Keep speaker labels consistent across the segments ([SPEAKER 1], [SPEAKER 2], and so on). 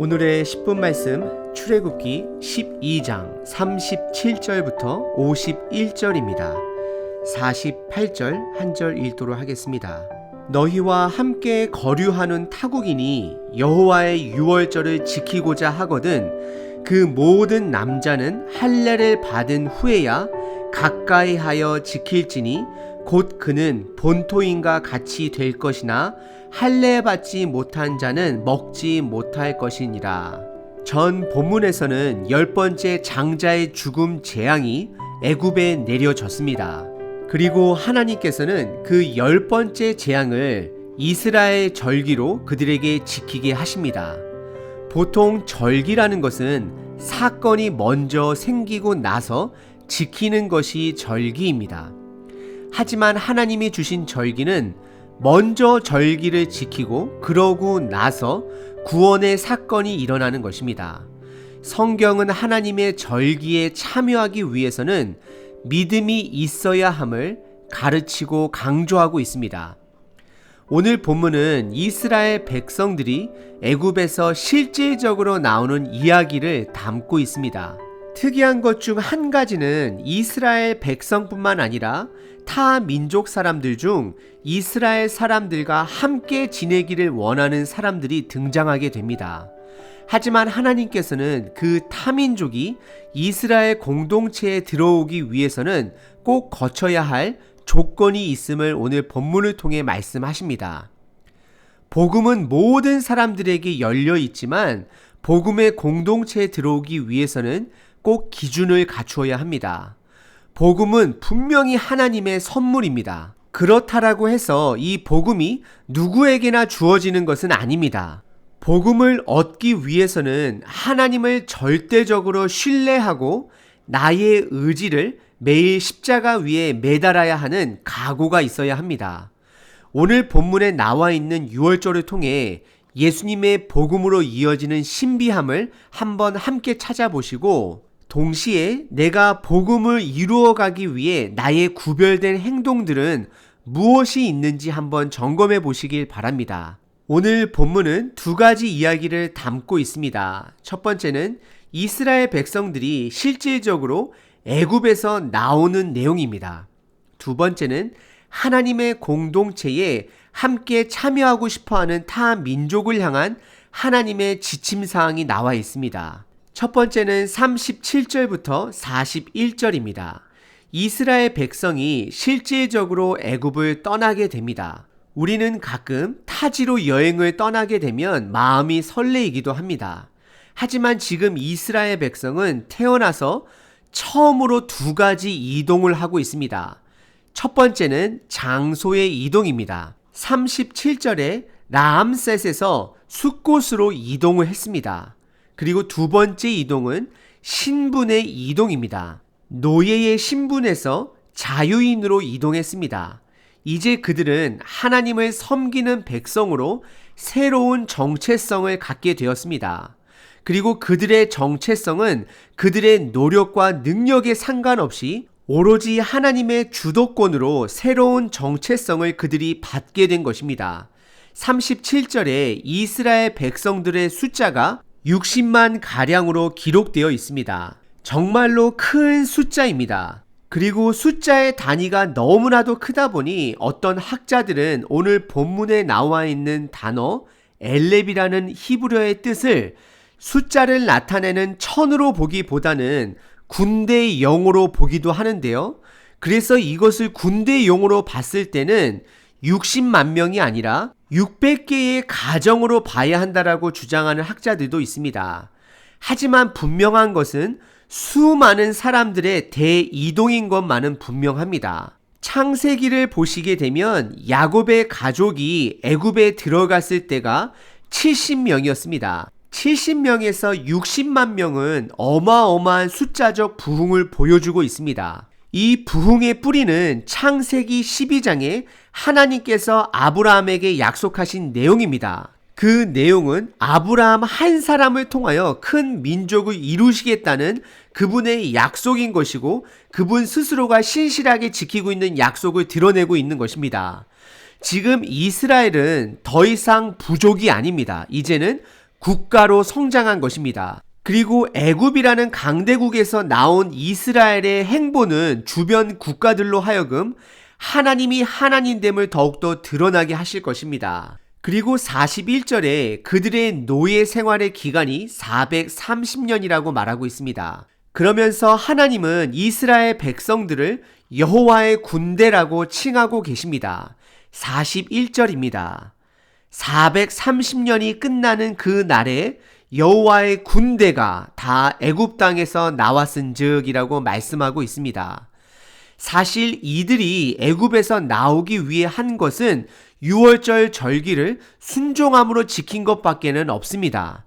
[SPEAKER 1] 오늘의 10분 말씀 출애굽기 12장 37절부터 51절입니다. 48절 한 절 읽도록 하겠습니다. 너희와 함께 거류하는 타국인이 여호와의 유월절을 지키고자 하거든 그 모든 남자는 할례를 받은 후에야 가까이 하여 지킬지니 곧 그는 본토인과 같이 될 것이나 할례 받지 못한 자는 먹지 못할 것이니라. 전 본문에서는 열 번째 장자의 죽음 재앙이 애굽에 내려졌습니다. 그리고 하나님께서는 그 열 번째 재앙을 이스라엘 절기로 그들에게 지키게 하십니다. 보통 절기라는 것은 사건이 먼저 생기고 나서 지키는 것이 절기입니다. 하지만 하나님이 주신 절기는 먼저 절기를 지키고 그러고 나서 구원의 사건이 일어나는 것입니다. 성경은 하나님의 절기에 참여하기 위해서는 믿음이 있어야 함을 가르치고 강조하고 있습니다. 오늘 본문은 이스라엘 백성들이 애굽에서 실질적으로 나오는 이야기를 담고 있습니다. 특이한 것 중 한 가지는 이스라엘 백성뿐만 아니라 타 민족 사람들 중 이스라엘 사람들과 함께 지내기를 원하는 사람들이 등장하게 됩니다. 하지만 하나님께서는 그 타민족이 이스라엘 공동체에 들어오기 위해서는 꼭 거쳐야 할 조건이 있음을 오늘 본문을 통해 말씀하십니다. 복음은 모든 사람들에게 열려 있지만 복음의 공동체에 들어오기 위해서는 꼭 기준을 갖추어야 합니다. 복음은 분명히 하나님의 선물입니다. 그렇다라고 해서 이 복음이 누구에게나 주어지는 것은 아닙니다. 복음을 얻기 위해서는 하나님을 절대적으로 신뢰하고 나의 의지를 매일 십자가 위에 매달아야 하는 각오가 있어야 합니다. 오늘 본문에 나와 있는 6월절을 통해 예수님의 복음으로 이어지는 신비함을 한번 함께 찾아보시고 동시에 내가 복음을 이루어가기 위해 나의 구별된 행동들은 무엇이 있는지 한번 점검해 보시길 바랍니다. 오늘 본문은 두 가지 이야기를 담고 있습니다. 첫 번째는 이스라엘 백성들이 실질적으로 애굽에서 나오는 내용입니다. 두 번째는 하나님의 공동체에 함께 참여하고 싶어 하는 타 민족을 향한 하나님의 지침 사항이 나와 있습니다. 첫 번째는 37절부터 41절입니다. 이스라엘 백성이 실질적으로 애굽을 떠나게 됩니다. 우리는 가끔 타지로 여행을 떠나게 되면 마음이 설레이기도 합니다. 하지만 지금 이스라엘 백성은 태어나서 처음으로 두 가지 이동을 하고 있습니다. 첫 번째는 장소의 이동입니다. 37절에 라암셋에서 숫곳으로 이동을 했습니다. 그리고 두 번째 이동은 신분의 이동입니다. 노예의 신분에서 자유인으로 이동했습니다. 이제 그들은 하나님을 섬기는 백성으로 새로운 정체성을 갖게 되었습니다. 그리고 그들의 정체성은 그들의 노력과 능력에 상관없이 오로지 하나님의 주도권으로 새로운 정체성을 그들이 받게 된 것입니다. 37절에 이스라엘 백성들의 숫자가 60만 가량으로 기록되어 있습니다. 정말로 큰 숫자입니다. 그리고 숫자의 단위가 너무나도 크다 보니 어떤 학자들은 오늘 본문에 나와 있는 단어 엘렙이라는 히브리어의 뜻을 숫자를 나타내는 천으로 보기보다는 군대의 영어로 보기도 하는데요. 그래서 이것을 군대 용어로 봤을 때는 60만 명이 아니라 600개의 가정으로 봐야 한다라고 주장하는 학자들도 있습니다. 하지만 분명한 것은 수많은 사람들의 대이동인 것만은 분명합니다. 창세기를 보시게 되면 야곱의 가족이 애굽에 들어갔을 때가 70명이었습니다. 70명에서 60만 명은 어마어마한 숫자적 부흥을 보여주고 있습니다. 이 부흥의 뿌리는 창세기 12장에 하나님께서 아브라함에게 약속하신 내용입니다. 그 내용은 아브라함 한 사람을 통하여 큰 민족을 이루시겠다는 그분의 약속인 것이고 그분 스스로가 신실하게 지키고 있는 약속을 드러내고 있는 것입니다. 지금 이스라엘은 더 이상 부족이 아닙니다. 이제는 국가로 성장한 것입니다. 그리고 애굽이라는 강대국에서 나온 이스라엘의 행보는 주변 국가들로 하여금 하나님이 하나님됨을 더욱더 드러나게 하실 것입니다. 그리고 41절에 그들의 노예 생활의 기간이 430년이라고 말하고 있습니다. 그러면서 하나님은 이스라엘 백성들을 여호와의 군대라고 칭하고 계십니다. 41절입니다. 430년이 끝나는 그 날에 여호와의 군대가 다 애굽 땅에서 나왔은즉이라고 말씀하고 있습니다. 사실 이들이 애굽에서 나오기 위해 한 것은 6월절 절기를 순종함으로 지킨 것밖에는 없습니다.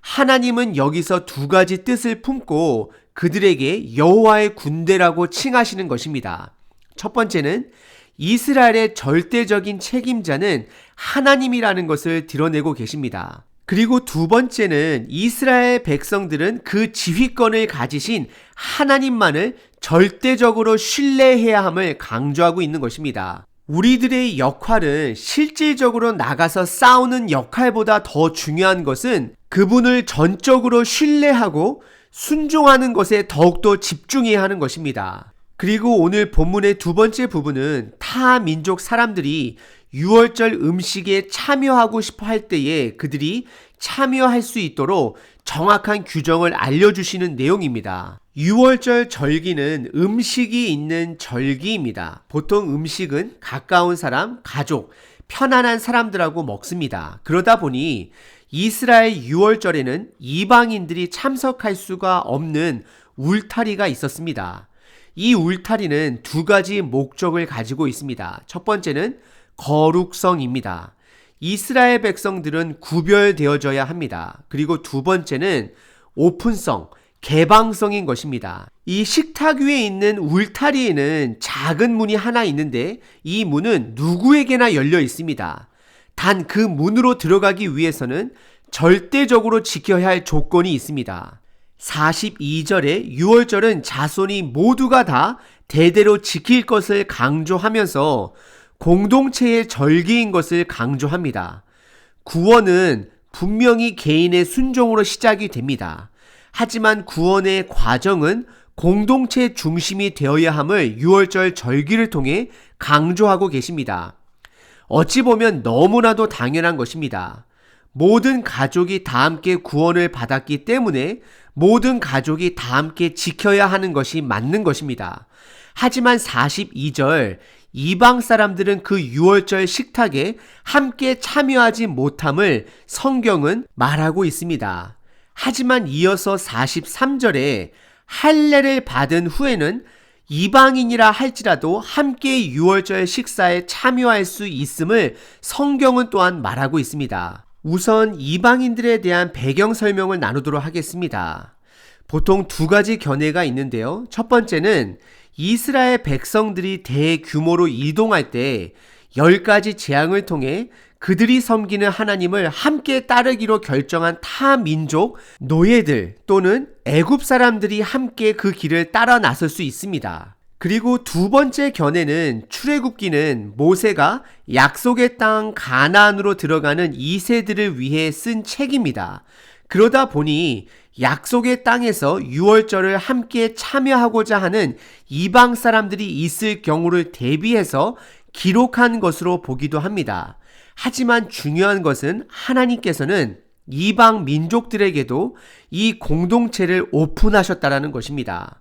[SPEAKER 1] 하나님은 여기서 두 가지 뜻을 품고 그들에게 여호와의 군대라고 칭하시는 것입니다. 첫 번째는 이스라엘의 절대적인 책임자는 하나님이라는 것을 드러내고 계십니다. 그리고 두 번째는 이스라엘 백성들은 그 지휘권을 가지신 하나님만을 절대적으로 신뢰해야 함을 강조하고 있는 것입니다. 우리들의 역할은 실질적으로 나가서 싸우는 역할보다 더 중요한 것은 그분을 전적으로 신뢰하고 순종하는 것에 더욱더 집중해야 하는 것입니다. 그리고 오늘 본문의 두 번째 부분은 타 민족 사람들이 6월절 음식에 참여하고 싶어 할 때에 그들이 참여할 수 있도록 정확한 규정을 알려주시는 내용입니다. 6월절 절기는 음식이 있는 절기입니다. 보통 음식은 가까운 사람, 가족, 편안한 사람들하고 먹습니다. 그러다 보니 이스라엘 6월절에는 이방인들이 참석할 수가 없는 울타리가 있었습니다. 이 울타리는 두 가지 목적을 가지고 있습니다. 첫 번째는 거룩성입니다. 이스라엘 백성들은 구별되어져야 합니다. 그리고 두 번째는 오픈성, 개방성인 것입니다. 이 식탁 위에 있는 울타리에는 작은 문이 하나 있는데 이 문은 누구에게나 열려 있습니다. 단 그 문으로 들어가기 위해서는 절대적으로 지켜야 할 조건이 있습니다. 42절에 6월절은 자손이 모두가 다 대대로 지킬 것을 강조하면서 공동체의 절기인 것을 강조합니다. 구원은 분명히 개인의 순종으로 시작이 됩니다. 하지만 구원의 과정은 공동체 중심이 되어야 함을 6월절 절기를 통해 강조하고 계십니다. 어찌 보면 너무나도 당연한 것입니다. 모든 가족이 다 함께 구원을 받았기 때문에 모든 가족이 다 함께 지켜야 하는 것이 맞는 것입니다. 하지만 42절 이방 사람들은 그 6월절 식탁에 함께 참여하지 못함을 성경은 말하고 있습니다. 하지만 이어서 43절에 할례를 받은 후에는 이방인이라 할지라도 함께 6월절 식사에 참여할 수 있음을 성경은 또한 말하고 있습니다. 우선 이방인들에 대한 배경 설명을 나누도록 하겠습니다. 보통 두 가지 견해가 있는데요. 첫 번째는 이스라엘 백성들이 대규모로 이동할 때 10가지 재앙을 통해 그들이 섬기는 하나님을 함께 따르기로 결정한 타 민족 노예들 또는 애굽 사람들이 함께 그 길을 따라 나설 수 있습니다. 그리고 두 번째 견해는 출애굽기는 모세가 약속의 땅 가나안으로 들어가는 2세들을 위해 쓴 책입니다. 그러다 보니 약속의 땅에서 6월절을 함께 참여하고자 하는 이방 사람들이 있을 경우를 대비해서 기록한 것으로 보기도 합니다. 하지만 중요한 것은 하나님께서는 이방 민족들에게도 이 공동체를 오픈하셨다라는 것입니다.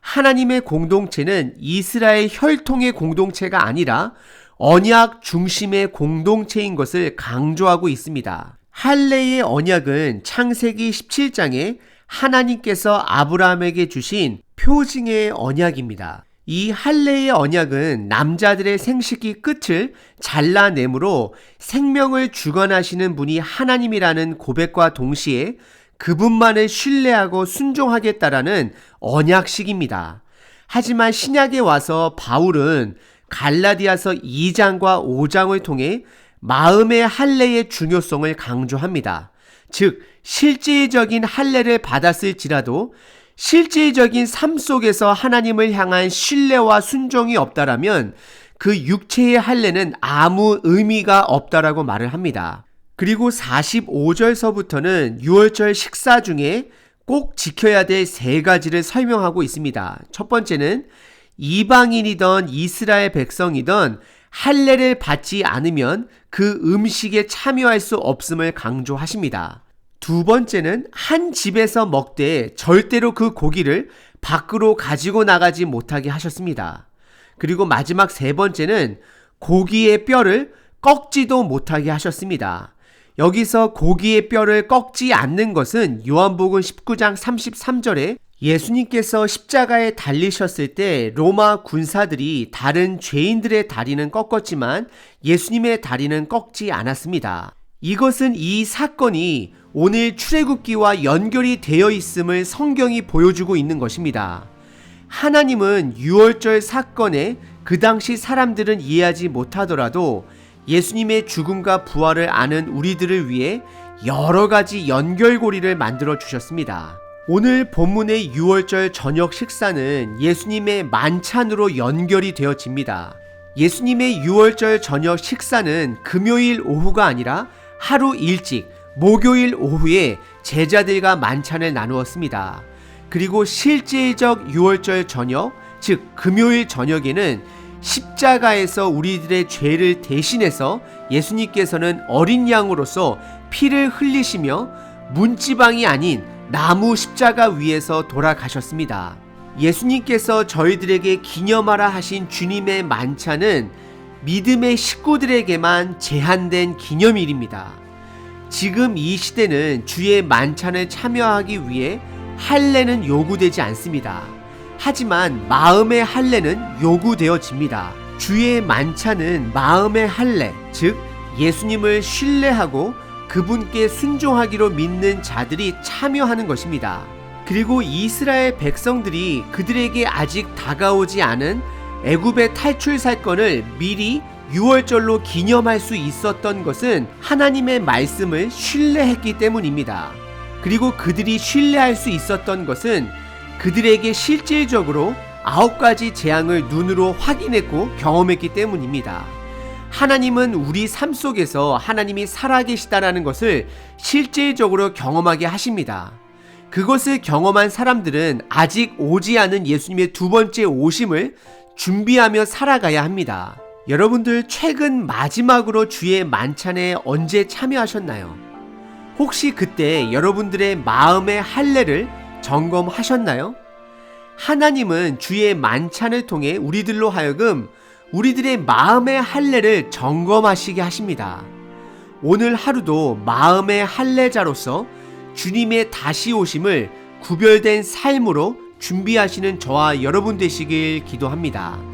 [SPEAKER 1] 하나님의 공동체는 이스라엘 혈통의 공동체가 아니라 언약 중심의 공동체인 것을 강조하고 있습니다. 할례의 언약은 창세기 17장에 하나님께서 아브라함에게 주신 표징의 언약입니다. 이 할례의 언약은 남자들의 생식기 끝을 잘라내므로 생명을 주관하시는 분이 하나님이라는 고백과 동시에 그분만을 신뢰하고 순종하겠다라는 언약식입니다. 하지만 신약에 와서 바울은 갈라디아서 2장과 5장을 통해 마음의 할례의 중요성을 강조합니다. 즉 실질적인 할례를 받았을지라도 실질적인 삶 속에서 하나님을 향한 신뢰와 순종이 없다라면 그 육체의 할례는 아무 의미가 없다라고 말을 합니다. 그리고 45절서부터는 6월절 식사 중에 꼭 지켜야 될 세 가지를 설명하고 있습니다. 첫 번째는 이방인이던 이스라엘 백성이던 할례를 받지 않으면 그 음식에 참여할 수 없음을 강조하십니다. 두 번째는 한 집에서 먹되 절대로 그 고기를 밖으로 가지고 나가지 못하게 하셨습니다. 그리고 마지막 세 번째는 고기의 뼈를 꺾지도 못하게 하셨습니다. 여기서 고기의 뼈를 꺾지 않는 것은 요한복음 19장 33절에 예수님께서 십자가에 달리셨을 때 로마 군사들이 다른 죄인들의 다리는 꺾었지만 예수님의 다리는 꺾지 않았습니다. 이것은 이 사건이 오늘 출애굽기와 연결이 되어 있음을 성경이 보여주고 있는 것입니다. 하나님은 6월절 사건에 그 당시 사람들은 이해하지 못하더라도 예수님의 죽음과 부활을 아는 우리들을 위해 여러 가지 연결고리를 만들어 주셨습니다. 오늘 본문의 6월절 저녁 식사는 예수님의 만찬으로 연결이 되어집니다. 예수님의 6월절 저녁 식사는 금요일 오후가 아니라 하루 일찍 목요일 오후에 제자들과 만찬을 나누었습니다. 그리고 실제적 6월절 저녁, 즉 금요일 저녁에는 십자가에서 우리들의 죄를 대신해서 예수님께서는 어린 양으로서 피를 흘리시며 문지방이 아닌 나무 십자가 위에서 돌아가셨습니다. 예수님께서 저희들에게 기념하라 하신 주님의 만찬은 믿음의 식구들에게만 제한된 기념일입니다. 지금 이 시대는 주의 만찬에 참여하기 위해 할례는 요구되지 않습니다. 하지만 마음의 할례는 요구되어집니다. 주의 만찬은 마음의 할례, 즉 예수님을 신뢰하고 그분께 순종하기로 믿는 자들이 참여하는 것입니다. 그리고 이스라엘 백성들이 그들에게 아직 다가오지 않은 애굽의 탈출 사건을 미리 6월절로 기념할 수 있었던 것은 하나님의 말씀을 신뢰했기 때문입니다. 그리고 그들이 신뢰할 수 있었던 것은 그들에게 실질적으로 아홉 가지 재앙을 눈으로 확인했고 경험했기 때문입니다. 하나님은 우리 삶 속에서 하나님이 살아계시다라는 것을 실질적으로 경험하게 하십니다. 그것을 경험한 사람들은 아직 오지 않은 예수님의 두 번째 오심을 준비하며 살아가야 합니다. 여러분들 최근 마지막으로 주의 만찬에 언제 참여하셨나요? 혹시 그때 여러분들의 마음의 할례를 점검하셨나요? 하나님은 주의 만찬을 통해 우리들로 하여금 우리들의 마음의 할례를 점검하시게 하십니다. 오늘 하루도 마음의 할례자로서 주님의 다시 오심을 구별된 삶으로 준비하시는 저와 여러분 되시길 기도합니다.